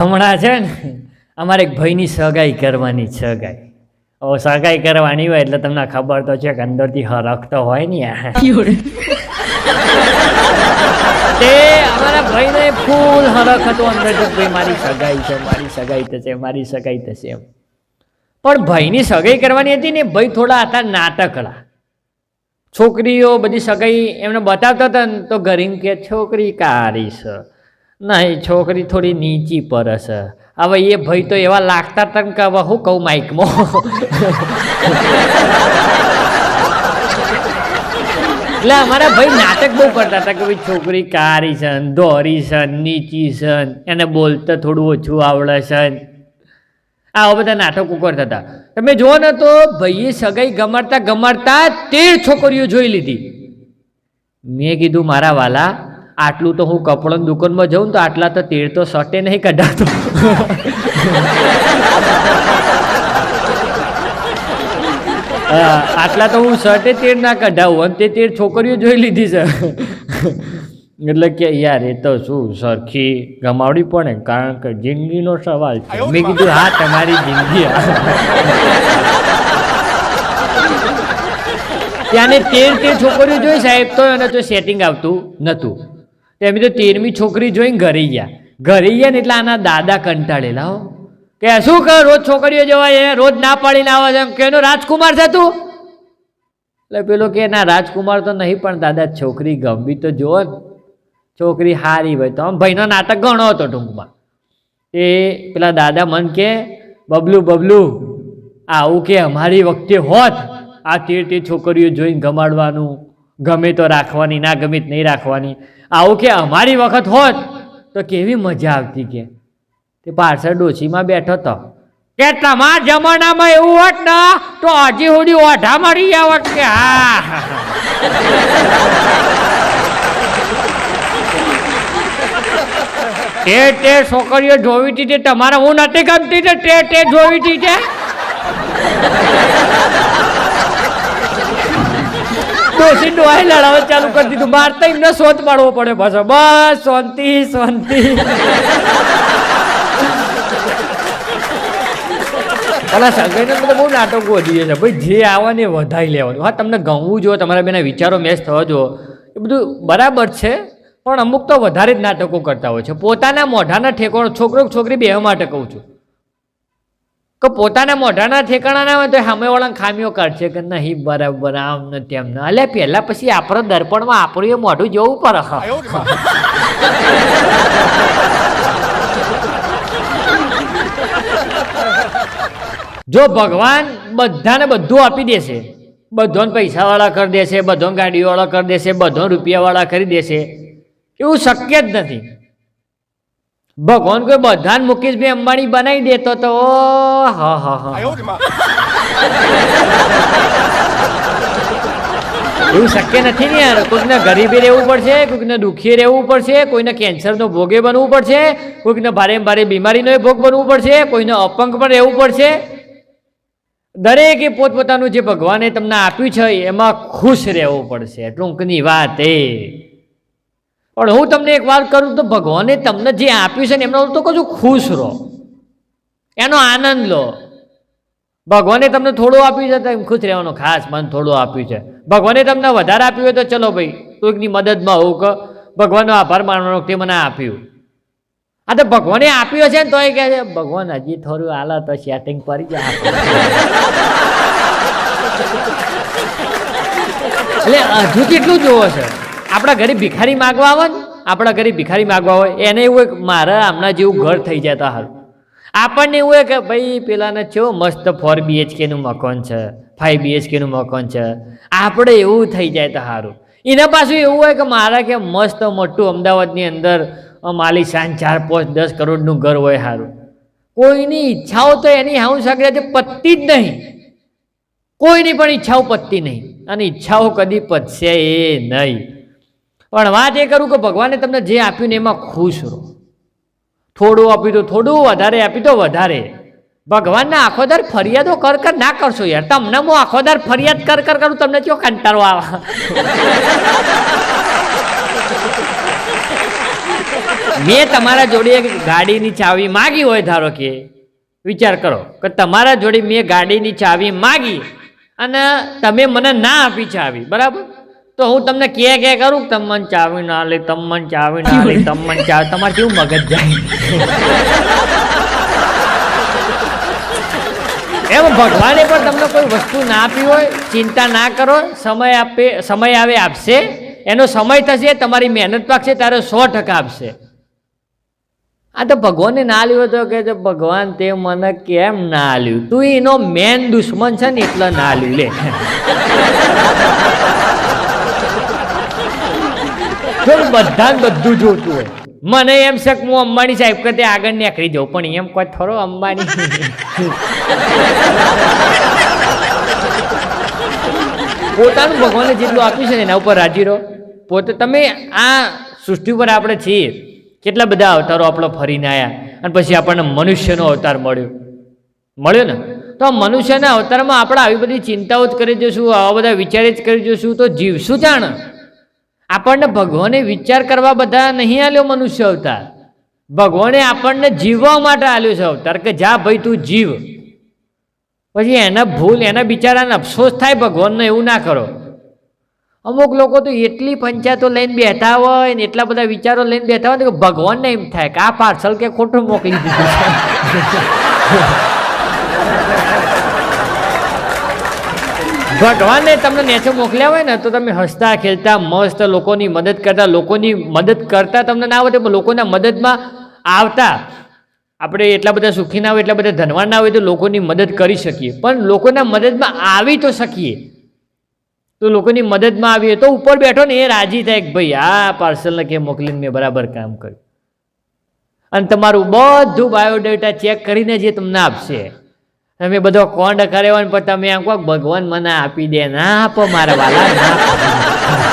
હમણાં છે ને અમારે એક ભાઈની સગાઈ કરવાની સગાઈ ઓ સગાઈ કરવાની હોય એટલે તમને ખબર તો છે કે અંદરથી હરખ તો હોય ને તે અમારા ભાઈને ફૂલ હરખ હતો અંદર ભાઈ મારી સગાઈ છે મારી સગાઈ થશે મારી સગાઈ થશે એમ. પણ ભાઈની સગાઈ કરવાની હતી ને ભાઈ થોડા હતા નાટકડા છોકરીઓ બધી સગાઈ એમને બતાવતા હતા ને તો ગરીમ કે છોકરી કારી છે નહીં, છોકરી થોડી નીચી પર હશે હવે એ ભાઈ તો એવા લાગતા હતા ને કે હવે હું કહું માઇકમાં? એટલે અમારા ભાઈ નાટક બહુ કરતા હતા કે ભાઈ છોકરી કારી છે ધોરી છે નીચી છે એને બોલતા થોડું ઓછું આવડે છે. આવા બધા નાટકો કરતા હતા. તમે જુઓ ને તો ભાઈએ સગાઈ ગમાડતા ગમાડતા તેર છોકરીઓ જોઈ લીધી. મેં કીધું, મારા વાલા આટલું તો હું કપડાની દુકાનમાં જાઉં ને તો આટલા તો તેર તો સટે નહીં કઢાતો. આટલા તો હું શર્ટે તેર ના કઢાવું અને તે તેર છોકરીઓ જોઈ લીધી છે. એટલે કે યાર એ તો શું સરખી ગમાવડી પડે કારણ કે જિંદગીનો સવાલ છે. મેં કીધું હા તમારી જિંદગી ત્યાંને તેર તેર છોકરીઓ જોઈ સાહેબ તો એને તો સેટિંગ આવતું નહોતું તેમ તો તેરમી છોકરી જોઈને ઘરે ગયા. ઘરે ગયા ને એટલે આના દાદા કંટાળેલા હો. કે શું કર રોજ છોકરીઓ જવાય રોજ ના પાડીને આવે છે એમ કે રાજકુમાર છે તું? એટલે પેલો કે, ના, રાજકુમાર તો નહીં, પણ દાદા, છોકરી ગમવી તો જુઓ છોકરી હારી હોય તો. આમ ભાઈનો નાટક ઘણો હતો ટૂંકમાં. એ પેલા દાદા મન કે, બબલું બબલું, આવું કે અમારી વખતે હોત. આ તેર તે છોકરીઓ જોઈને ગમાડવાનું. ગમે તો રાખવાની, ના ગમે નહીં રાખવાની. આવું કે અમારી વખત હોત તો કેવી મજા આવતી કે. તે પાછળ ડોશીમાં બેઠો તો કે તમારા જમાનામાં એવું હોત ને, તો હજી સુધી ઓઢા મળી આવત કે હા. તે તે છોકરીઓ જોવી હતી તે તમારે હું નથી ગમતી તે તે જોવી હતી તે ડોશી ડોહાઈ લડાવત ચાલુ કરી દીધું. મારે તો એમને શોધ પાડવો પડે પાછો. બસ, શાંતિ શાંતિ. પેલા સગાઈને બધા બહુ નાટકો વધી છે. ભાઈ, જે આવવાની વધારી લેવાનું. હા, તમને ગમવું જો તમારા બેના વિચારો મેચ થવા જો એ બધું બરાબર છે, પણ અમુક તો વધારે જ નાટકો કરતા હોય છે. પોતાના મોઢાના ઠેકાણો છોકરો છોકરી બે માટે કહું છું. કે પોતાના મોઢાના ઠેકાણા ના હોય તો સામેવાળાને ખામીઓ કાઢશે કે નહીં, બરાબર, આમ ને તેમ ને. અલે પહેલાં પછી આપણો દર્પણમાં આપણું એ મોઢું જોવું પડે જો ભગવાન બધાને બધું આપી દેશે, બધોને પૈસાવાળા કરી દેશે, બધોને ગાડીવાળા કરી દેશે બધો રૂપિયાવાળા કરી દેશે, એવું શક્ય જ નથી. ભગવાન કોઈ બધાને મુકેશભાઈ અંબાણી બનાવી દેતો તો ઓ હા હા હા. એવું શક્ય નથી ને યાર. કોઈકને ગરીબી રહેવું પડશે કોઈકને દુઃખી રહેવું પડશે કોઈને કેન્સરનો ભોગે બનવું પડશે કોઈકને ભારે ભારે બીમારીનો ભોગ બનવું પડશે કોઈને અપંગ પણ રહેવું પડશે. દરેકે પોતપોતાનું જે ભગવાને તમને આપ્યું છે એમાં ખુશ રહેવું પડશે. ટૂંકની વાત એ. પણ હું તમને એક વાત કરું તો ભગવાને તમને જે આપ્યું છે ને એમનો તો કશું ખુશ રહો. એનો આનંદ લો. ભગવાને તમને થોડું આપ્યું છે તો એમ ખુશ રહેવાનું ખાસ મન થોડું આપ્યું છે. ભગવાને તમને વધારે આપ્યું હોય તો ચલો ભાઈ કોઈકની મદદમાં હોઉં કે ભગવાનનો આભાર માનવાનો તે મને આપ્યું. આ તો ભગવાને આપ્યું છે ને તો એ કહે છે, ભગવાન, હજી થોડું હાલ તો સેટિંગ પડી જાય એટલે હજુ કેટલું જોવો છે? આપણા ઘરે ભિખારી માગવા આવે ને, આપણા ઘરે ભિખારી માગવા હોય એને એવું એક મારા આમના જેવું ઘર થઈ જાય હાલ આપણને એવું હોય કે ભાઈ પેલાને છો મસ્ત ફોર બીએચકેનું મકાન છે ફાઈવ બીએચકેનું મકાન છે. આપણે એવું થઈ જાય તો સારું એના પાછું એવું હોય કે મારા કે મસ્ત મોટું અમદાવાદની અંદર માલી શાન ચાર પાંચ દસ કરોડનું ઘર હોય સારું કોઈની ઈચ્છાઓ તો એની હાઉ સગડે પતતી જ નહીં. કોઈની પણ ઈચ્છાઓ પતતી નહીં. અને ઈચ્છાઓ કદી પતશે એ નહીં. પણ વાત એ કરું કે ભગવાને તમને જે આપ્યું ને એમાં ખુશ રહો. થોડું આપ્યું તો થોડું, વધારે આપ્યું તો વધારે. ભગવાનના આખો દર ફરિયાદો કર કર ના કરશો યાર. તમને હું આખો દર ફરિયાદ કર કર કરું, તમને કયો કંટાળો આવે? મેં તમારા જોડે એક ગાડીની ચાવી માગી હોય, ધારો કે, વિચાર કરો કે તમારા જોડે મેં ગાડીની ચાવી માગી અને તમે મને ના આપી ચાવી, બરાબર? તો હું તમને કે કે કરું તમને ચાવી ના લે તમને ચાવી ના લે તમને ચાવી. તમારે કેવું મગજ જાય? એમ ભગવાને પણ તમને કોઈ વસ્તુ ના આપી હોય, ચિંતા ના કરો, સમય આપે, સમય આવે આપશે. એનો સમય થશે, તમારી મહેનત પાકશે, ત્યારે સો ટકા આપશે. આ તો ભગવાનને ના લ્યો તો કે ભગવાન, તે મને કેમ ના લ્યું તું એનો મેન દુશ્મન છે ને, એટલે ના લ્યું લે. જો બધા બધું જોતું હોય. મને એમ છે કે હું અંબાણી સાહેબ કરતે આગળ નીકળી જાઉં, પણ એમ કોઈ થોડો અંબાણી. પોતાનું ભગવાને જેટલું આપ્યું છે ને એના ઉપર રાજી રહો. પોતે તમે આ સૃષ્ટિ ઉપર આપણે છીએ. કેટલા બધા અવતારો આપણે ફરીને આવ્યા અને પછી આપણને મનુષ્યનો અવતાર મળ્યો. મળ્યો ને? તો મનુષ્યના અવતારમાં આપણે આવી બધી ચિંતાઓ જ કરી જઈશું આવા બધા વિચારે જ કરી જઈશું તો જીવશું જાણ? આપણને ભગવાને વિચાર કરવા બધા નહીં આલ્યો મનુષ્ય અવતાર. ભગવાને આપણને જીવવા માટે આલ્યો છે અવતાર કે જા ભાઈ તું જીવ. પછી એના ભૂલ, એના બિચારાને અફસોસ થાય ભગવાનને એવું ના કરો. અમુક લોકો તો એટલી પંચાયતો લઈને બેઠા હોય ને એટલા બધા વિચારો લઈને બેઠા હોય કે ભગવાનને એમ થાય કે આ પાર્સલ કે ખોટું મોકલી દીધું ભગવાને તમને નેચે મોકલ્યા હોય ને, તો તમે હસતા, ખેલતા, મસ્ત લોકોની મદદ કરતા, લોકોની મદદ કરતા તમને ના આવડે, પણ લોકોના મદદમાં આવતા. આપણે એટલા બધા સુખી ના હોય, એટલા બધા ધનવાન ના હોય, તો લોકોની મદદ કરી શકીએ. પણ લોકોના મદદમાં આવી તો શકીએ. તો લોકોની મદદમાં આવીએ. તો ઉપર બેઠો ને, એ રાજી થાય કે ભાઈ આ પાર્સલને કે મોકલીને મેં બરાબર કામ કર્યું. અને તમારું બધું બાયોડેટા ચેક કરીને જે તમને આપશે. તમે બધો કોન્ડ કર્યો ને પણ તમે એમ કહો ભગવાન મને આપી દે ના આપો મારા વાલા.